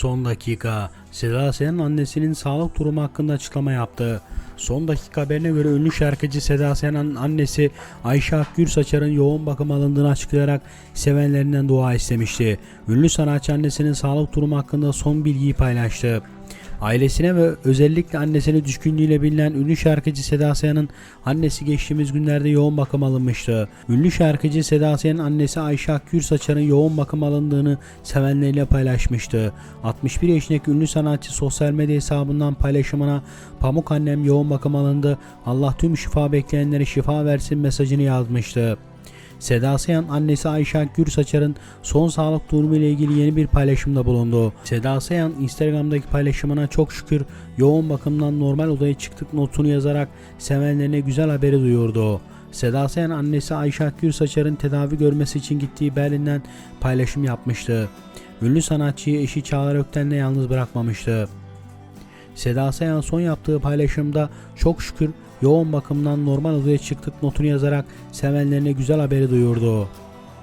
Son dakika. Seda Sayan'ın annesinin sağlık durumu hakkında açıklama yaptı. Son dakika haberine göre ünlü şarkıcı Seda Sayan'ın annesi Ayşe Akgül Saçar'ın yoğun bakım alındığını açıklayarak sevenlerinden dua istemişti. Ünlü sanatçı annesinin sağlık durumu hakkında son bilgiyi paylaştı. Ailesine ve özellikle annesine düşkünlüğüyle bilinen ünlü şarkıcı Seda Sayan'ın annesi geçtiğimiz günlerde yoğun bakım alınmıştı. Ünlü şarkıcı Seda Sayan'ın annesi Ayşe Akgürsaçar'ın yoğun bakım alındığını sevenleriyle paylaşmıştı. 61 yaşındaki ünlü sanatçı sosyal medya hesabından paylaşımına Pamuk annem yoğun bakım alındı. Allah tüm şifa bekleyenlere şifa versin mesajını yazmıştı. Seda Sayan annesi Ayşe Gürsaçar'ın son sağlık durumu ile ilgili yeni bir paylaşımda bulundu. Seda Sayan Instagram'daki paylaşımına çok şükür yoğun bakımdan normal odaya çıktık notunu yazarak sevenlerine güzel haberi duyurdu. Seda Sayan annesi Ayşe Gürsaçar'ın tedavi görmesi için gittiği Berlin'den paylaşım yapmıştı. Ünlü sanatçıyı eşi Çağlar Ökten'le yalnız bırakmamıştı. Seda Sayan son yaptığı paylaşımda çok şükür yoğun bakımdan normal odaya çıktık notunu yazarak sevenlerine güzel haberi duyurdu.